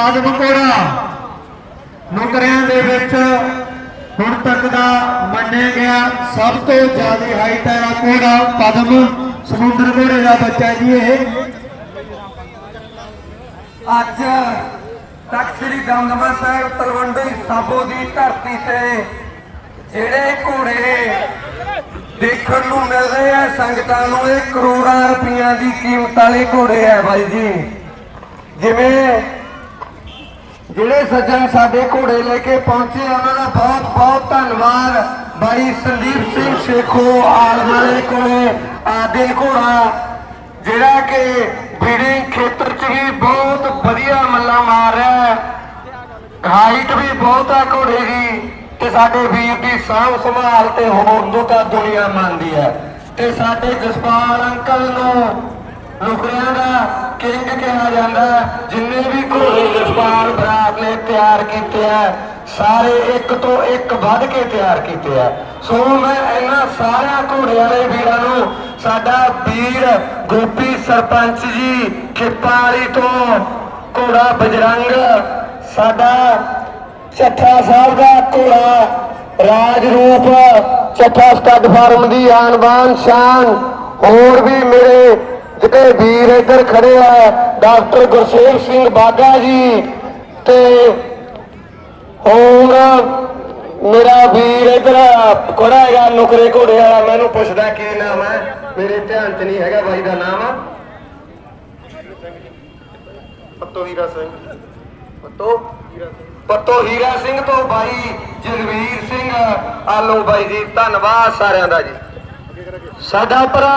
ਪਦਮ ਕੋੜਾ। ਨੁਕਰਿਆਂ ਦੇ ਵਿੱਚ ਹੁਣ ਤੱਕ ਦਾ ਮੰਨਿਆ ਗਿਆ ਸਭ ਤੋਂ ਜ਼ਿਆਦਾ ਹਾਈਟ ਵਾਲਾ ਕੋੜਾ, ਪਦਮ ਸਮੁੰਦਰ ਘੋੜੇ ਦਾ ਬੱਚਾ ਜੀ ਇਹ। ਅੱਜ ਤਖਤ ਸ੍ਰੀ ਦਮਦਮਾ ਸਾਹਿਬ ਤਲਵੰਡੀ ਸਾਬੋ ਦੀ ਧਰਤੀ ਤੇ ਜਿਹੜੇ ਘੋੜੇ ਦੇਖਣ ਨੂੰ ਮਿਲ ਰਹੇ ਆ, ਸੰਗਤਾਂ ਨੂੰ ਇਹ ਕਰੋੜਾਂ ਰੁਪਈਆਂ ਦੀ ਕੀਮਤ ਵਾਲੇ ਘੋੜੇ ਆ ਬਾਈ ਜੀ। ਜਿਵੇਂ ਜਿਹੜੇ ਸੱਜਣ ਸਾਡੇ ਘੋੜੇ ਲੈ ਕੇ ਪਹੁੰਚੇ, ਉਹਨਾਂ ਦਾ ਬਹੁਤ ਬਹੁਤ ਧੰਨਵਾਦ। ਬਾਈ ਸੰਦੀਪ ਸਿੰਘ ਸ਼ੇਖੋ ਆਲ ਕੋਲੇ ਆਦਿਲ ਘੋੜਾ, ਜਿਹੜਾ ਕਿ ਬੀਡਿੰਗ ਖੇਤਰ 'ਚ ਵੀ ਬਹੁਤ ਵਧੀਆ ਮੱਲਾ ਮਾਰ ਰਿਹਾ ਹੈ। ਹਾਈਟ ਵੀ ਬਹੁਤ ਆ ਘੋੜੇ ਦੀ, ਤੇ ਸਾਡੇ ਵੀਰ ਦੀ ਸਾਂਭ ਸੰਭਾਲ ਤੇ ਹੋਰ ਨੂੰ ਤਾਂ ਦੁਨੀਆ ਮੰਨਦੀ ਹੈ। ਤੇ ਸਾਡੇ ਜਸਪਾਲ ਅੰਕਲ ਨੂੰ, ਨੁਕਰਿਆਂ ਦਾ ਕਿੰਗ ਕਿਹਾ ਜਾਂਦਾ ਜਿੰਨੇ ਵੀ ਘੋੜੇ ਜਸਪਾਲ ਬਰਾੜ ਨੇ ਤਿਆਰ ਕੀਤੇ ਆ, ਸਾਰੇ ਇੱਕ ਤੋਂ ਇੱਕ ਵੱਧ ਕੇ ਤਿਆਰ ਕੀਤੇ ਆ। ਸੋ ਮੈਂ ਇਹਨਾਂ ਸਾਰਿਆਂ ਘੋੜੇ ਵਾਲੇ ਵੀਰਾਂ ਨੂੰ, ਸਾਡਾ ਵੀਰ ਗੋਪੀ ਸਰਪੰਚ ਜੀ ਖਿੱਪਾ ਵਾਲੀ ਤੋਂ ਘੋੜਾ ਬਜਰੰਗ, ਸਾਡਾ ਚੱਠਾ ਸਾਹਿਬ ਦਾ ਘੋੜਾ ਰਾਜ ਰੂਪ, ਚੱਠਾ ਸਟੱਡ ਫਾਰਮ ਦੀ ਆਨਬਾਨ ਸ਼ਾਨ, ਹੋਰ ਵੀ ਮੇਰੇ ਜਿਹੜੇ ਵੀਰ ਇੱਧਰ ਖੜੇ ਆ, ਡਾਕਟਰ ਗੁਰਸੇਵ ਸਿੰਘ ਬਾਗਾ ਜੀ। ਤੇ ਹੋਰ ਮੇਰਾ ਵੀਰ ਇੱਧਰ ਕੋੜਾ ਹੈਗਾ, ਨੁਕਰੇ ਘੋੜੇ ਵਾਲਾ ਮੈਨੂੰ ਪੁੱਛਦਾ ਕੀ ਨਾਮ ਹੈ? ਮੇਰੇ ਧਿਆਨ 'ਚ ਨਹੀਂ ਹੈਗਾ ਬਾਈ ਦਾ ਨਾਮ। ਪੱਤੋ ਹੀਰਾ ਸਿੰਘ। ਪੱਤੋ? ਪੱਤੋ ਹੀਰਾ ਸਿੰਘ ਤੋਂ ਬਾਈ ਜਗਵੀਰ ਸਿੰਘ। ਆਲੋ ਬਾਈ ਜੀ, ਧੰਨਵਾਦ ਸਾਰਿਆਂ ਦਾ ਜੀ। ਸਾਡਾ ਭਰਾ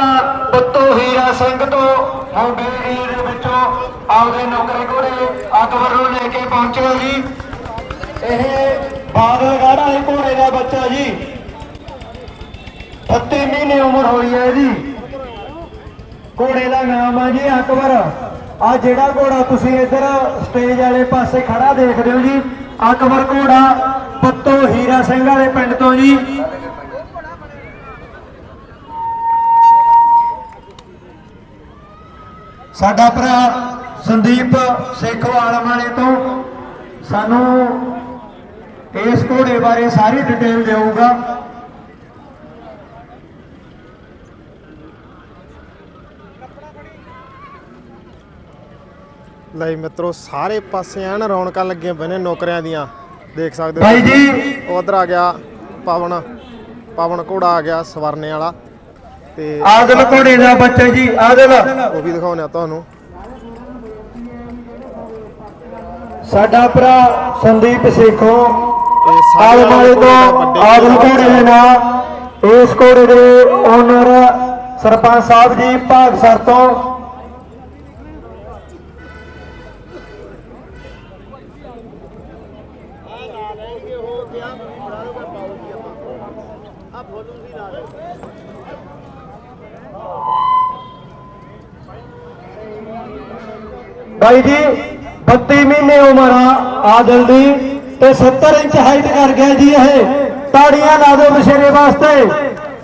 ਪੱਤੋ ਹੀਰਾ ਸਿੰਘ ਤੋਂ ਮੋਗੇ ਦੇ ਵਿੱਚੋਂ ਆਪਦੇ ਨੌਕਰੀ ਘੋੜੇ ਅਕਬਰ ਨੂੰ ਲੈ ਕੇ ਪਹੁੰਚਿਆ ਜੀ। ਇਹ ਬਾਦਲਗੜ੍ਹ ਵਾਲੇ ਘੋੜੇ ਦਾ ਬੱਚਾ ਜੀ। 38 ਮਹੀਨੇ ਉਮਰ ਹੋਈ ਹੈ ਜੀ। ਘੋੜੇ ਦਾ ਨਾਮ ਆ ਜੀ ਅਕਬਰ। ਆ ਜਿਹੜਾ ਘੋੜਾ ਤੁਸੀਂ ਇੱਧਰ ਸਟੇਜ ਵਾਲੇ ਪਾਸੇ ਖੜਾ ਦੇਖਦੇ ਹੋ ਜੀ, ਅਕਬਰ ਘੋੜਾ ਪੱਤੋ ਹੀਰਾ ਸਿੰਘ ਵਾਲੇ ਪਿੰਡ ਤੋਂ ਜੀ। ਸਾਡਾ ਭਰਾ ਸੰਦੀਪ ਸੇਖਵਾਲ ਵਾਲੇ ਤੋਂ ਸਾਨੂੰ ਇਸ ਘੋੜੇ ਬਾਰੇ ਸਾਰੀ ਡਿਟੇਲ ਦੇਊਗਾ। ਲਈ ਮਿੱਤਰੋ ਸਾਰੇ ਪਾਸੇ ਐਨ ਰੌਣਕਾਂ ਲੱਗੀਆਂ ਪਈਆਂ ਨੇ ਨੌਕਰੀਆਂ ਦੀਆਂ। ਦੇਖ ਸਕਦੇ ਹੋ ਭਾਈ ਜੀ। ਉਧਰ ਆ ਗਿਆ ਪਵਨ ਪਵਨ ਘੋੜਾ ਆ ਗਿਆ ਸਵਰਨੇ ਵਾਲਾ। ਤੇ ਆਦਲ ਘੋੜੇ ਦਾ ਬੱਚਾ ਜੀ ਆਦਲ ਉਹ ਵੀ ਦਿਖਾਉਣੇ ਆ ਤੁਹਾਨੂੰ। ਸਾਡਾ ਭਰਾ ਸੰਦੀਪ ਸੇਖੋ ਆਲਮਾਲੇ ਤੋਂ ਆਦਲ ਘੋੜੇ ਦੇ ਨਾਲ ਇਸ ਘੋੜੇ ਦੇ ਓਨਰ ਸਰਪੰਚ ਸਾਹਿਬ ਜੀ ਭਾਗਸਰ ਤੋਂ ਬਾਈ ਜੀ 32 ਮਹੀਨੇ ਉਮਰ ਆ, ਆਦਲ ਦੀ ਤੇ 70 ਇੰਚ ਹਾਈਟ ਕਰ ਗਿਆ ਜੀ ਇਹ। ਤਾੜੀਆਂ ਲਾ ਦਿਓ ਬਸ਼ੇਰੇ ਵਾਸਤੇ,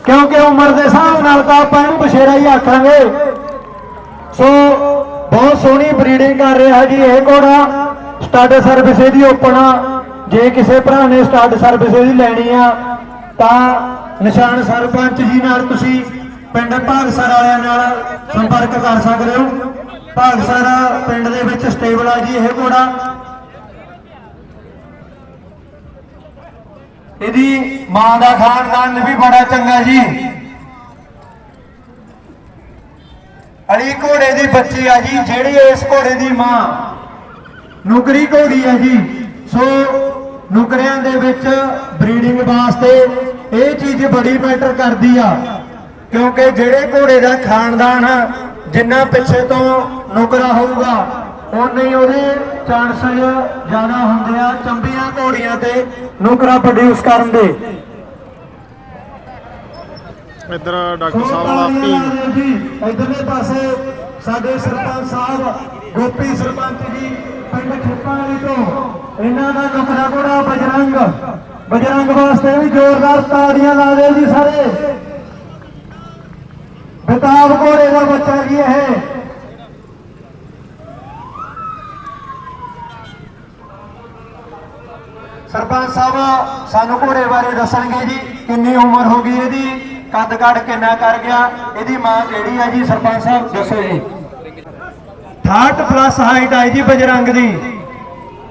ਕਿਉਂਕਿ ਉਮਰ ਦੇ ਹਿਸਾਬ ਨਾਲ ਤਾਂ ਆਪਾਂ ਇਹਨੂੰ ਬਸ਼ੇਰਾ ਹੀ ਆਖਾਂਗੇ। ਸੋ, ਬਹੁਤ ਸੋਹਣੀ ਬਰੀਡਿੰਗ ਕਰ ਰਿਹਾ ਜੀ ਇਹ ਘੋੜਾ। ਸਟੱਡ ਸਰਵਿਸ ਇਹਦੀ ਓਪਨ ਆ। ਜੇ ਕਿਸੇ ਭਰਾ ਨੇ ਸਟੱਡ ਸਰਵਿਸ ਇਹਦੀ ਲੈਣੀ ਆ, ਤਾਂ ਨਿਸ਼ਾਨ ਸਰਪੰਚ ਜੀ ਨਾਲ ਤੁਸੀਂ ਪਿੰਡ ਭਾਗਸਰ ਵਾਲਿਆਂ ਨਾਲ ਸੰਪਰਕ ਕਰ ਸਕਦੇ ਹੋ। ਭਾਗਸਰ ਪਿੰਡ ਦੇ ਵਿੱਚ ਸਟੇਬਲ ਆ ਜੀ ਇਹ ਘੋੜਾ। ਇਹਦੀ ਮਾਂ ਦਾ ਖਾਨਦਾਨ ਵੀ ਬੜਾ ਚੰਗਾ ਜੀ। ਅਲੀ ਘੋੜੇ ਦੀ ਬੱਚੀ ਆ ਜੀ, ਜਿਹੜੀ ਇਸ ਘੋੜੇ ਦੀ ਮਾਂ। ਨੁਕਰੀ ਘੋੜੀ ਹੈ ਜੀ। ਸੋ ਨੁਕਰਿਆਂ ਦੇ ਵਿੱਚ ਬਰੀਡਿੰਗ ਵਾਸਤੇ ਇਹ ਚੀਜ਼ ਬੜੀ ਮੈਟਰ ਕਰਦੀ ਆ। ਕਿਉਂਕਿ ਜਿਹੜੇ ਘੋੜੇ ਦਾ ਖਾਨਦਾਨ ਜਿੰਨਾ ਪਿੱਛੇ ਤੋਂ ਨੁਕਰਾ ਹੋਊਗਾ ਉਨੇ ਹੀ ਉਹਦੇ ਚਾਂਸਸ ਜ਼ਿਆਦਾ ਹੁੰਦੇ ਆ ਚੰਬੀਆਂ ਘੋੜੀਆਂ ਤੇ ਨੁਕਰਾ ਪ੍ਰੋਡਿਊਸ ਕਰਨ ਦੇ। ਇੱਧਰ ਡਾਕਟਰ ਸਾਹਿਬ ਵਾਲਾ ਭੀਮ ਇਧਰਲੇ ਪਾਸੇ ਸਾਡੇ ਸਰਪੰਚ ਸਾਹਿਬ ਗੋਪੀ ਸਰਪੰਚ ਜੀ ਪਿੰਡ ਖੇਪਾਂ ਵਾਲੀ ਤੋਂ। ਇਹਨਾਂ ਦਾ ਨੁਕਰਾ ਘੋੜਾ ਬਜਰੰਗ ਬਜਰੰਗ ਵਾਸਤੇ ਵੀ ਜ਼ੋਰਦਾਰ ਤਾੜੀਆਂ ਲਾ ਦਿਓ ਜੀ ਸਾਰੇ। ਬਤਾਬ ਘੋੜੇ ਦਾ ਬੱਚਾ ਜੀ ਇਹ। ਸਰਪੰਚ ਸਾਹਿਬ, ਸਾਨੂੰ ਘੋੜੇ ਬਾਰੇ ਦੱਸਣਗੇ ਜੀ, ਕਿੰਨੀ ਉਮਰ ਹੋ ਗਈ ਇਹਦੀ, ਕੱਦ ਕੱਦ ਕਿੰਨਾ ਕਰ ਗਿਆ, ਇਹਦੀ ਮਾਂ ਕਿਹੜੀ ਹੈ ਜੀ, ਸਰਪੰਚ ਸਾਹਿਬ, ਦੱਸੋ ਜੀ। 68 ਪਲੱਸ ਹਾਈਟ ਆਈ ਜੀ ਬਜਰੰਗ ਦੀ।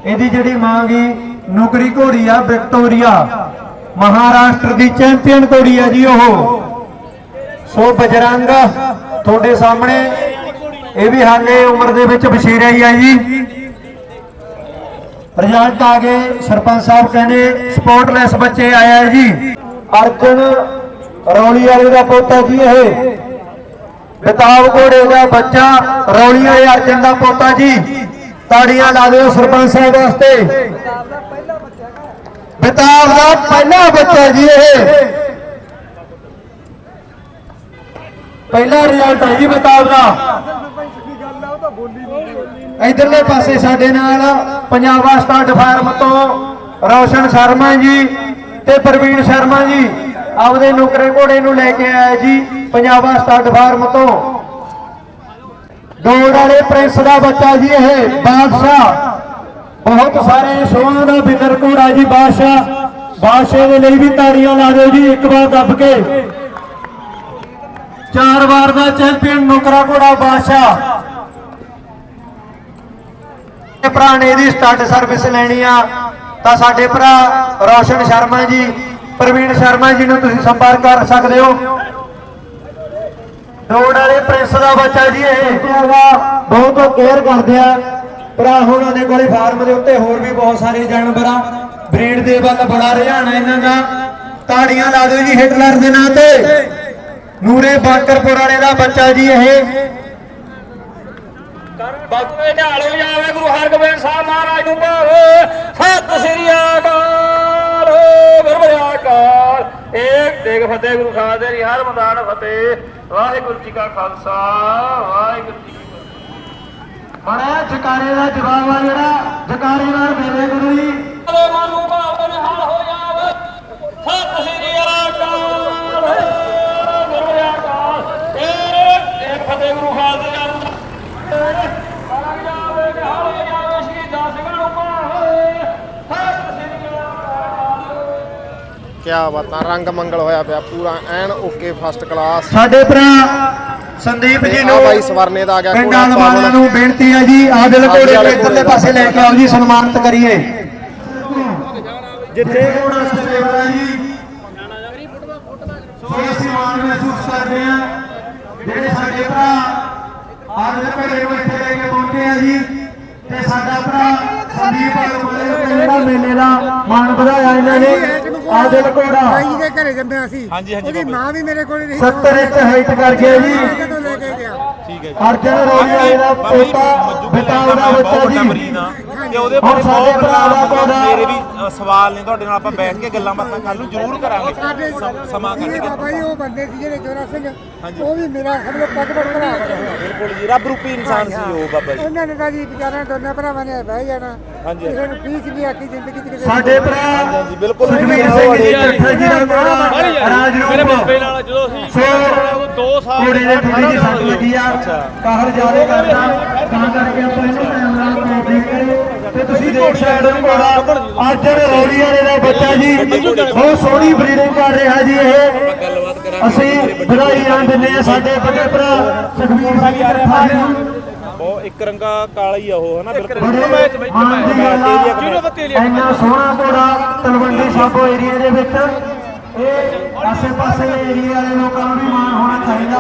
ਇਹਦੀ ਜਿਹੜੀ ਮਾਂ ਗੀ, ਨੌਕਰੀ ਘੋੜੀ ਆ, ਵਿਕਟੋਰੀਆ। ਮਹਾਰਾਸ਼ਟਰ ਦੀ ਚੈਂਪੀਅਨ ਘੋੜੀ ਆ ਜੀ ਉਹ। ਸੋ ਬਜਰੰਗ ਤੁਹਾਡੇ ਸਾਹਮਣੇ ਇਹ ਵੀ ਹਾਲੇ ਉਮਰ ਦੇ ਵਿੱਚ ਬਸ਼ੀਰਿਆ ਹੀ ਆ ਜੀ। ਰਿਜ਼ਲਟ ਆ ਗਏ, ਸਰਪੰਚ ਸਾਹਿਬ ਕਹਿੰਦੇ ਸਪੋਰਟਲੈਸ ਬੱਚੇ ਆਇਆ ਜੀ। ਅਰਜਨ ਰੌਲੀ ਵਾਲੇ ਦਾ ਪੋਤਾ ਜੀ ਇਹ। ਬਤਾਵ ਘੋੜੇ ਦਾ ਬੱਚਾ ਰੌਲੀ ਵਾਲੇ ਅਰਜਨ ਦਾ ਪੋਤਾ ਜੀ। ਤਾੜੀਆਂ ਲਾ ਦਿਓ ਸਰਪੰਚ ਸਾਹਿਬ ਵਾਸਤੇ। ਬਤਾਵ ਦਾ ਪਹਿਲਾ ਬੱਚਾ ਜੀ ਇਹ। ਪਹਿਲਾ ਰਿਜ਼ਲਟ ਹੈ ਜੀ ਬਤਾਵ ਦਾ। ਇਧਰਲੇ ਪਾਸੇ ਸਾਡੇ ਨਾਲ ਪੰਜਾਬਾ ਸਟਾਰਟ ਫਾਰਮ ਤੋਂ ਰੌਸ਼ਨ ਸ਼ਰਮਾ ਜੀ ਤੇ ਪ੍ਰਵੀਨ ਸ਼ਰਮਾ ਜੀ, ਆਪਦੇ ਨੁਕਰੇ ਘੋੜੇ ਨੂੰ ਲੈ ਕੇ ਆਇਆ ਜੀ ਪੰਜਾਬਾ ਸਟਾਰਟ ਫਾਰਮ ਤੋਂ ਦੌੜ ਵਾਲੇ ਪ੍ਰਿੰਸ ਦਾ ਬੱਚਾ ਜੀ ਇਹ, ਬਾਦਸ਼ਾਹ। ਬਹੁਤ ਸਾਰੇ ਸੋਹਾਂ ਦਾ ਵਿਨਰ ਘੋੜਾ ਜੀ, ਬਾਦਸ਼ਾਹ। ਬਾਦਸ਼ਾਹ ਦੇ ਲਈ ਵੀ ਤਾੜੀਆਂ ਲਾ ਦਿਓ ਜੀ, ਇੱਕ ਵਾਰ ਦੱਬ ਕੇ। ਚਾਰ ਵਾਰ ਦਾ ਚੈਂਪੀਅਨ ਨੁਕਰਾ ਘੋੜਾ ਬਾਦਸ਼ਾਹ। ਇਹ ਭਰਾ ਨੇ ਇਹਦੀ ਸਟਾਰਟ ਸਰਵਿਸ ਲੈਣੀ ਆ। ਤਾਂ ਸਾਡੇ ਭਰਾ ਰੌਸ਼ਨ ਸ਼ਰਮਾ ਜੀ ਪ੍ਰਵੀਨ ਸ਼ਰਮਾ ਜੀ ਨੂੰ ਤੁਸੀਂ ਸੰਪਰਕ ਕਰ ਸਕਦੇ ਹੋ। ਦੌੜ ਵਾਲੇ ਪ੍ਰਿੰਸ ਦਾ ਬੱਚਾ ਜੀ ਇਹ। ਬਹੁਤ ਕੇਅਰ ਕਰਦੇ ਆ। ਭਰਾ ਹੋਣਾ ਦੇ ਕੋਲੇ ਫਾਰਮ ਦੇ ਉੱਤੇ ਹੋਰ ਵੀ ਬਹੁਤ ਸਾਰੇ ਜਾਨਵਰ ਆ। ਬਰੀਡ ਦੇ ਵੱਲ ਬੜਾ ਰੁਝਾਨ ਹੈ ਇਹਨਾਂ ਦਾ। ਤਾੜੀਆਂ ਲਾ ਦਿਓ ਜੀ ਹਿਟਲਰ ਦੇ ਨਾਂ ਤੇ। ਨੂਰੇ ਬਾਕਰਪੁਰ ਵਾਲੇ ਦਾ ਬੱਚਾ ਜੀ ਇਹ। ਬਖਵੇ ਢਾਲ ਹੋ ਜਾਵੇ ਗੁਰੂ ਹਰਗੋਬਿੰਦ ਸਾਹਿਬ ਮਹਾਰਾਜ ਨੂੰ ਭਾਵੇ। ਸਤਿ ਸ੍ਰੀ ਅਕਾਲ ਗੁਰਬਿਆ ਅਕਾਲ। ਏਕ ਦੇਗ ਫਤਿਹ ਗੁਰੂ ਖਾਲਸੇ ਦੀ ਹਰ ਮੈਦਾਨ ਫਤਿਹ। ਵਾਹਿਗੁਰੂ ਜੀ ਕਾ ਖਾਲਸਾ ਵਾਹਿਗੁਰੂ ਜੀ ਕੀ ਫਤਿਹ। ਬੜਾ ਜਕਾਰੇ ਦਾ ਜਵਾਬ ਆ ਜਿਹੜਾ ਜਕਾਰੇ ਨਾਲ ਮੇਰੇ ਗੁਰੂ ਜੀ ਦੇ ਮਨ ਨੂੰ ਭਾਵੇ ਨਿਹਾਲ ਹੋ ਜਾਵੇ ਸਤਿ ਸ੍ਰੀ ਅਕਾਲ ਗੁਰਬਿਆ ਅਕਾਲ ਏਕ ਦੇਗ ਫਤਿਹ ਗੁਰੂ ਖਾਲਸੇ ਦੀ ਹਰ ਮੈਦਾਨ ਜਾਵੇ ਨਿਹਾਲ ਹੋ ਜਾਵੇ ਸ਼ਹੀਦਾਂ ਸਿੰਘਾਂ ਨੂੰ ਭਾਵੇ ਸਤਿ ਸ੍ਰੀ ਅਕਾਲ ਕਿਆ ਬਾਤਾਂ ਰੰਗ ਮੰਗਲ ਹੋਇਆ ਪਿਆ ਪੂਰਾ ਐਨ ਓਕੇ ਫਸਟ ਕਲਾਸ ਸਾਡੇ ਭਰਾ ਸੰਦੀਪ ਜੀ ਆ ਨੂੰ ਬਾਈ ਸਵਰਨੇ ਦਾ ਆ ਗਿਆ ਪਿੰਡਾਂ ਵਾਲਿਆਂ ਨੂੰ ਬੇਨਤੀ ਹੈ ਜੀ ਆਦਿਲ ਘੋੜੇ ਨੂੰ ਇੱਧਰਲੇ ਪਾਸੇ ਲੈ ਕੇ ਆਓ ਜੀ ਸਨਮਾਨਿਤ ਕਰੀਏ। ਜਿੱਥੇ ਘੋੜਾ ਸੱਜੇ ਵਾਲਾ ਜੀ ਸੋ ਅਸੀਂ ਮਾਣ ਮਹਿਸੂਸ ਕਰਦੇ ਹਾਂ ਜਿਹੜੇ ਸਾਡੇ ਭਰਾ ਆਦਿਲ ਘੋੜੇ ਨੂੰ ਇੱਥੇ ਲੈ ਕੇ ਪਹੁੰਚੇ ਆ ਜੀ ਤੇ ਸਾਡਾ ਭਰਾ ਸੰਦੀਪ ਨੇ ਜਿਹੜਾ ਮੇਲੇ ਦਾ ਮਾਣ ਵਧਾਇਆ ਇਹਨਾਂ ਨੇ। ਆਦਿਲ ਘੋੜਾ। ਭਾਈ ਜੀ ਦੇ ਘਰੇ ਜੰਮਿਆ ਸੀ ਉਹਦੀ ਮਾਂ ਵੀ ਮੇਰੇ ਕੋਲ ਰਹੀ। 70 ਇੰਚ ਹਾਈਟ ਕਰ ਗਿਆ ਜੀ। ਤੋਂ ਲੈ ਕੇ ਗਿਆ। ਅਰਜਨ ਰੋਲੀਆ ਦਾ ਪੋਤਾ ਬਿਤਾਲ ਦਾ ਬੱਚਾ ਜੀ। ਤੇ ਉਹਦੇ ਬਾਰੇ ਸਾਡੇ ਬਹੁਤ ਪੌਦਾ ਮੇਰੇ ਵੀ ਅ, ਸਵਾਲ ਨੇ ਤੁਹਾਡੇ ਨਾਲ ਆਪਾਂ ਬੈਠ ਕੇ ਗੱਲਾਂ ਬਾਤਾਂ ਕੱਲ ਨੂੰ ਜ਼ਰੂਰ ਕਰਾਂਗੇ। ਸਾਡੇ ਸਮ- ਸਮਾਂ ਕੱਢ ਕੇ ਬਾਬਾ ਜੀ ਉਹ ਬੰਦੇ ਸੀ ਜਿਹੜੇ ਜੋਰਾ ਸਿੰਘ ਉਹ ਵੀ ਮੇਰਾ ਤੋਂ ਪੱਗ ਪੱਗ ਭਰਾ ਬਿਲਕੁਲ ਜੀ ਰੱਬ ਰੂਪੀ ਇਨਸਾਨ ਸੀ ਉਹ ਬਾਬਾ ਜੀ। ਉਹਨਾਂ ਨੇ ਤਾਂ ਜੀ ਵਿਚਾਰਿਆਂ ਦੋਨਾਂ ਭਰਾਵਾਂ ਨੇ ਬਹਿ ਜਾਣਾ। ਹਾਂਜੀ। ਕਿਸੇ ਨੂੰ ਫੀਸ ਵੀ ਆਖੀ ਜ਼ਿੰਦਗੀ ਚ ਕਿਸੇ ਸਾਡੇ ਭਰਾ ਜੀ ਬਿਲਕੁਲ। ਸੁਖਵੀਰ ਸਿੰਘ ਜੀ ਚੱਠਾ ਜੀ ਦਾ ਘੋੜਾ ਰਾਜ ਮੇਰੇ ਰੂਪ ਬੱਬੇ ਨਾਲ ਜਦੋਂ ਅਸੀਂ ਸੋ ਦੋ ਸਾਲ ਘੋੜੇ ਦੇ ਥੋੜੀ ਜਿਹੀ ਸੱਟ ਲੱਗੀ ਆ। ਕਾਹਰ ਜ਼ਿਆਦਾ ਕਰਦਾ ਤਾਂ ਕਰਕੇ ਆਪਾਂ ਇਹਨੂੰ ਟਾਈਮ ਨਾਲ ਕੋਲ ਕਰੇ ਤੇ ਤੁਸੀਂ ਦੇਖ ਸਕਦੇ ਹੋ ਘੋੜਾ ਅਰਜਨ ਰੌਲੀ ਵਾਲੇ ਦਾ ਬੱਚਾ ਜੀ ਬਹੁਤ ਸੋਹਣੀ ਬਰੀਡਿੰਗ ਕਰ ਰਿਹਾ ਜੀ ਇਹ। ਅਸੀਂ ਵਧਾਈਆਂ ਦਿੰਦੇ ਆ ਸਾਡੇ ਵੱਡੇ ਭਰਾ ਸੁਖਵੀਰ ਸਿੰਘ ਜੀ ਨੂੰ। ਬਹੁਤ ਇੱਕ ਰੰਗਾ ਕਾਲਾ ਹੀ ਆ ਉਹ ਹਨਾ ਬਿਲਕੁਲ। ਬੜੇ ਮਾਣ ਦੀ ਗੱਲ ਆ। ਇੰਨਾ ਸੋਹਣਾ ਘੋੜਾ ਤਲਵੰਡੀ ਸਾਬੋ ਏਰੀਆ ਦੇ ਵਿੱਚ। ਇਹ ਆਸੇ-ਪਾਸੇ ਦੇ ਏਰੀਆ ਵਾਲੇ ਲੋਕਾਂ ਨੂੰ ਵੀ ਮਾਣ ਹੋਣਾ ਚਾਹੀਦਾ।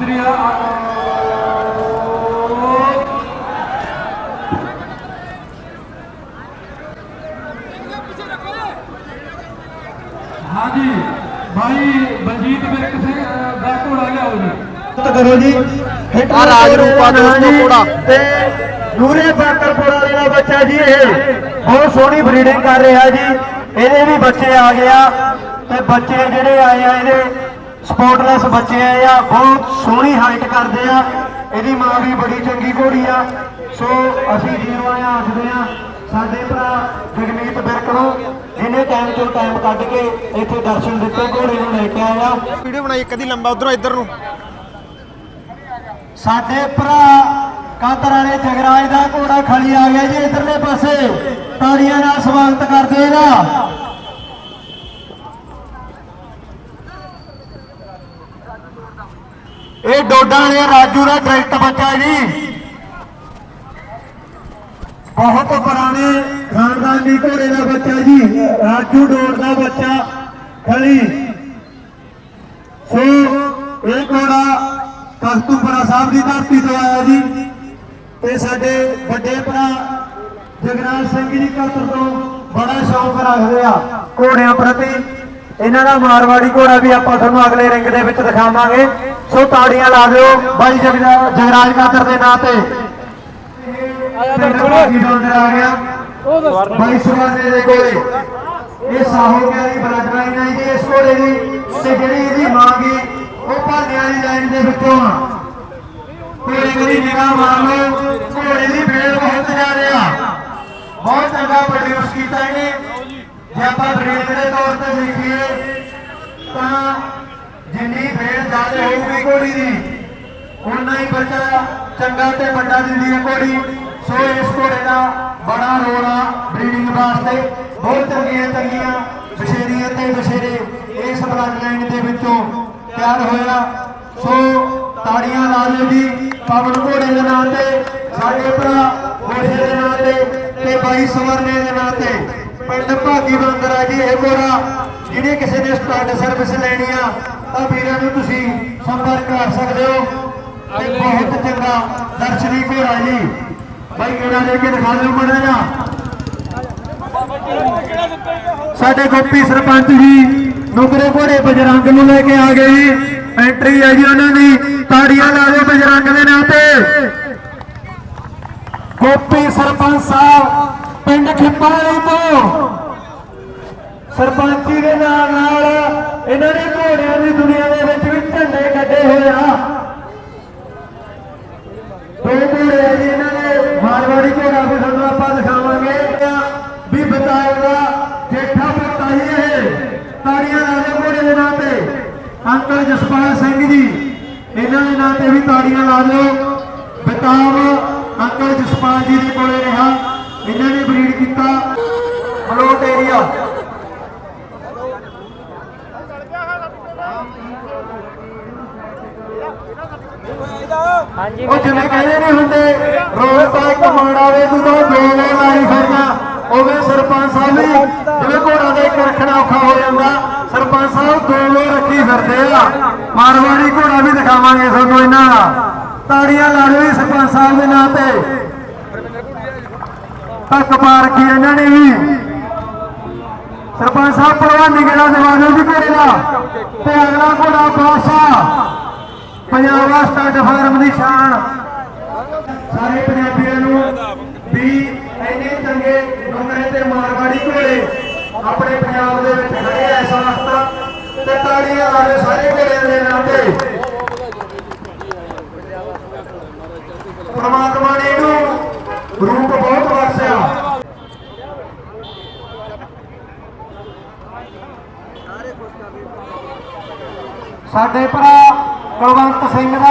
ਸ੍ਰੀ ਹਾਂਜੀ ਭਾਈ ਬਲਜੀਤ ਵਿਰਕ ਸਿੰਘ ਅਹ, ਦਾ ਘੋੜਾ ਲਿਆਓ ਜੀ। ਕਰੋ ਜੀ। ਆਹ ਰਾਜ ਰੂਪਾ ਦੋਸਤੋ ਘੋੜਾ। ਤੇ ਨੂਰੇ ਬਾਕਰਪੁਰ ਵਾਲੇ ਦਾ ਬੱਚਾ ਜੀ ਇਹ ਬਹੁਤ ਸੋਹਣੀ ਬਰੀਡਿੰਗ ਕਰ ਰਿਹਾ ਜੀ। ਇਹਦੇ ਵੀ ਬੱਚੇ ਆ ਗਿਆ ਤੇ ਬੱਚੇ ਜਿਹੜੇ ਆਏ ਆ ਇਹਦੇ ਸਪੋਰਟਲੈਸ ਬੱਚੇ ਆ ਬਹੁਤ ਸੋਹਣੀ ਹਾਈਟ ਕਰਦੇ ਆ ਇਹਦੀ ਮਾਂ ਵੀ ਬੜੀ ਚੰਗੀ ਘੋੜੀ ਆ। ਸੋ ਅਸੀਂ ਜੀਰੋ ਆਇਆ ਆਖਦੇ ਆ ਸਾਡੇ ਭਰਾ ਜਗਮੀਤ ਬਿਰਕ ਨੂੰ ਜਿਹਨੇ ਟਾਈਮ ਤੋਂ ਟਾਈਮ ਕੱਢ ਕੇ ਇੱਥੇ ਦਰਸ਼ਨ ਦਿੱਤੇ ਘੋੜੇ ਨੂੰ ਲੈ ਕੇ ਆਇਆ। ਵੀਡੀਓ ਬਣਾਈ ਕਦੀ ਲੰਬਾ ਉਧਰੋਂ ਇੱਧਰ ਨੂੰ। ਸਾਡੇ ਭਰਾ ਕਾਦਰ ਵਾਲੇ ਜਗਰਾਜ ਦਾ ਘੋੜਾ ਖਲੀ ਆ ਗਿਆ ਜੀ ਇਧਰਲੇ ਪਾਸੇ। ਤਾੜੀਆਂ ਨਾਲ ਸਵਾਗਤ ਕਰਦੇ ਇਹਦਾ। ਇਹ ਡੋਡਾ ਨੇ ਰਾਜੂ ਦਾ ਡਾਇਰੈਕਟ ਬੱਚਾ ਜੀ। ਬਹੁਤ ਪੁਰਾਣੇ ਖਾਨਦਾਨੀ ਘੋੜੇ ਦਾ ਬੱਚਾ ਜੀ, ਰਾਜੂ ਡੋੜ ਦਾ ਬੱਚਾ ਖਲੀ। ਸੋ ਇਹ ਘੋੜਾ ਕਸਤੂਪੁਰਾ ਸਾਹਿਬ ਦੀ ਧਰਤੀ ਤੋਂ ਆਇਆ ਜੀ। ਤੇ ਸਾਡੇ ਵੱਡੇ ਭਰਾ ਜਗਰਾਜ ਸਿੰਘ ਜੀ ਕਾਤਰ ਤੋਂ ਬੜਾ ਸ਼ੌਕ ਰੱਖਦੇ ਆ ਘੋੜਿਆਂ ਪ੍ਰਤੀ। ਇਹਨਾਂ ਦਾ ਮਾਰਵਾੜੀ ਘੋੜਾ ਵੀ ਆਪਾਂ ਤੁਹਾਨੂੰ ਅਗਲੇ ਰਿੰਗ ਦੇ ਵਿੱਚ ਦਿਖਾਵਾਂਗੇ। ਸੋ ਤਾੜੀਆਂ ਲਾ ਦਿਓ। ਬਾਈ ਜਗਰਾ- ਜਗਰਾਜ ਕਾਤਰ ਦੇ ਨਾਂ ਤੇ। ਬਾਈ ਦੇ ਇਹ ਸਾਹੋ ਪਿਆਰੀ ਜੀ ਇਸ ਘੋੜੇ ਦੀ। ਜਿਹੜੀ ਇਹਦੀ ਉਹ ਵਾਲੀ ਲਾਈਨ ਦੇ ਵਿੱਚੋਂ ਆ। ਘੋੜੇ ਦੀ ਨਿਗਾਹ ਮਾਰ ਲਓ। ਘੋੜੇ ਦੀ ਬੇਲ ਬਹੁਤ ਜ਼ਿਆਦਾ ਆ ਬਹੁਤ ਚੰਗਾ ਪ੍ਰੋਡਿਊਸ ਕੀਤਾ ਇਹਨੇ। ਜੇ ਆਪਾਂ ਬ੍ਰੇਕ ਦੇ ਤੌਰ ਤਾਂ ਜਿੰਨੀ ਬੇਲ ਜ਼ਿਆਦਾ ਹੋਊਗੀ ਘੋੜੀ ਦੀ ਉਨਾ ਹੀ ਬੱਚਾ ਚੰਗਾ ਤੇ ਵੱਡਾ ਦਿੰਦੀ ਹੈ ਘੋੜੀ। ਸੋ ਇਸ ਘੋੜੇ ਦਾ ਬੜਾ ਰੋਲ ਬਰੀਡਿੰਗ ਵਾਸਤੇ। ਬਹੁਤ ਚੰਗੀਆਂ ਚੰਗੀਆਂ ਬਸ਼ੇਰੀਆਂ ਤੇ ਬਸ਼ੇਰੇ ਇਸ ਬਲੱਡ ਲਾਈਨ ਦੇ ਵਿੱਚੋਂ ਤਿਆਰ ਹੋਇਆ। ਸੋ ਤਾੜੀਆਂ ਲਾ ਲਓ ਜੀ, ਪਵਨ ਘੋੜੇ ਦੇ ਨਾਂ ਤੇ, ਸਾਡੇ ਭਰਾ ਘੋੜੇ ਦੇ ਨਾਂ ਤੇ ਤੇ ਬਾਈ ਸਵਰਨੇ ਦੇ ਨਾਂ ਤੇ। ਪਿੰਡ ਭਾਗੀ ਬੰਦਰ ਆ ਜੀ, ਇਹ ਘੋੜਾ ਜਿਹਨੇ ਕਿਸੇ ਨੇ ਸਟਾਰਟ ਸਰਵਿਸ ਲੈਣੀ ਆ ਤਾਂ ਵੀਰਾਂ ਨੂੰ ਤੁਸੀਂ ਸੰਪਰਕ ਕਰ ਸਕਦੇ ਹੋ। ਤੇ ਬਹੁਤ ਚੰਗਾ ਦਰਸ਼ਨੀ ਘੋੜਾ ਜੀ। ਬਾਈ ਕਿਹੜਾ ਲੈ ਕੇ ਦਿਖਾ ਦਿਓ ਮੜਾ ਜਾ ਸਾਡੇ ਗੋਪੀ ਸਰਪੰਚ ਜੀ ਨੁਕਰੇ ਘੋੜੇ ਬਜਰੰਗ ਨੂੰ ਲੈ ਕੇ ਆ ਗਏ ਐਂਟਰੀ ਹੈ ਜੀ ਉਹਨਾਂ ਦੀ। ਤਾੜੀਆਂ ਲਾ ਦਿਓ ਬਜਰੰਗ ਦੇ ਨਾਂ ਤੇ। ਗੋਪੀ ਸਰਪੰਚ ਸਾਹਿਬ ਪਿੰਡ ਖਿੱਪਾਲੀ ਤੋਂ। ਸਰਪੰਚੀ ਦੇ ਨਾਲ ਨਾਲ ਇਹਨਾਂ ਨੇ ਘੋੜਿਆਂ ਦੀ ਦੁਨੀਆ ਦੇ ਵਿੱਚ ਵੀ ਝੰਡੇ ਕੱਢੇ ਹੋਏ ਆ। ਦੋ ਘੋੜੇ ਆ ਜੀ ਇਹਨਾਂ ਨੇ ਮਾਰਵਾੜੀ ਘੋੜਾ ਵੀ ਤੁਹਾਨੂੰ ਆਪਾਂ ਦਿਖਾਵਾਂਗੇ। ਵੀ ਬਤਾਏ ਜੇਠਾ ਪੁੱਤ ਆ ਇਹ, ਤਾੜੀਆਂ ਲਾ ਦੇ ਘੋੜੇ ਦੇ ਨਾਂ ਤੇ। ਅੰਕਲ ਜਸਪਾਲ ਸਿੰਘ ਜੀ, ਇਹਨਾਂ ਦੇ ਨਾਂ ਤੇ ਵੀ ਤਾੜੀਆਂ ਲਾ ਦਿਓ। ਬਤਾਵ, ਅੰਕਲ ਜਸਪਾਲ ਜੀ ਦੇ ਕੋਲੇ ਰਿਹਾ। ਇਹਨਾਂ ਨੇ ਬਰੀਡ ਕੀਤਾ। ਮਲੋਟ ਏਰੀਆ ਉਹ ਜਿਵੇਂ ਕਹਿੰਦੇ ਨਹੀਂ ਹੁੰਦੇ ਰੋਜ਼ ਤਾਂ ਇੱਕ ਮਾੜਾ ਵੇ ਤੂੰ ਤਾਂ ਦੋ ਵੇ ਲਾਈ ਫਿਰਨਾ ਉਵੇਂ ਸਰਪੰਚ ਸਾਹਿਬ ਵੀ ਜਿਵੇਂ ਘੋੜਾ ਦਾ ਇੱਕ ਰੱਖਣਾ ਔਖਾ ਹੋ ਜਾਂਦਾ ਸਰਪੰਚ ਸਾਹਿਬ ਦੋ ਵੇ ਰੱਖੀ ਫਿਰਦੇ ਆ। ਮਾਰਵਾੜੀ ਘੋੜਾ ਵੀ ਦਿਖਾਵਾਂਗੇ ਤੁਹਾਨੂੰ ਇਹਨਾਂ ਦਾ। ਤਾੜੀਆਂ ਲਾ ਦਿਓ ਜੀ ਸਰਪੰਚ ਸਾਹਿਬ ਦੇ ਨਾਂ ਤੇ। ਤੱਕ ਪਾ ਰੱਖੀ ਇਹਨਾਂ ਨੇ ਵੀ। ਸਰਪੰਚ ਸਾਹਿਬ ਪ੍ਰਵਾਨੀ ਕਿਹੜਾ ਦਵਾ ਦਿਓ ਜੀ ਘੋੜੇ ਦਾ। ਤੇ ਅਗਲਾ ਘੋੜਾ ਬਾਸਾ ਪੰਜਾਬ ਸਟਾਰਟ ਫਾਰਮ ਦੀ ਸ਼ਾਨ। ਸਾਰੇ ਪੰਜਾਬੀਆਂ ਨੂੰ ਵੀ ਇੰਨੇ ਚੰਗੇ ਨੰਬਰੇ ਤੇ ਮਾਰਵਾੜੀ ਘੋੜੇ ਆਪਣੇ ਪੰਜਾਬ ਦੇ ਵਿੱਚ ਖੜੇ ਐ ਇਸ ਵਕਤ ਤੇ ਤਾੜੀਆਂ ਲਾ ਸਾਰੇ ਘੋੜਿਆਂ ਦੇ ਨਾਂ ਤੇ। ਪ੍ਰਮਾਤਮਾ ਨੇ ਇਹਨੂੰ ਰੂਪ ਬਹੁਤ ਬਖਸ਼ਿਆ। ਸਾਡੇ ਭਰਾ ਕੁਲਵੰਤ ਸਿੰਘ ਦਾ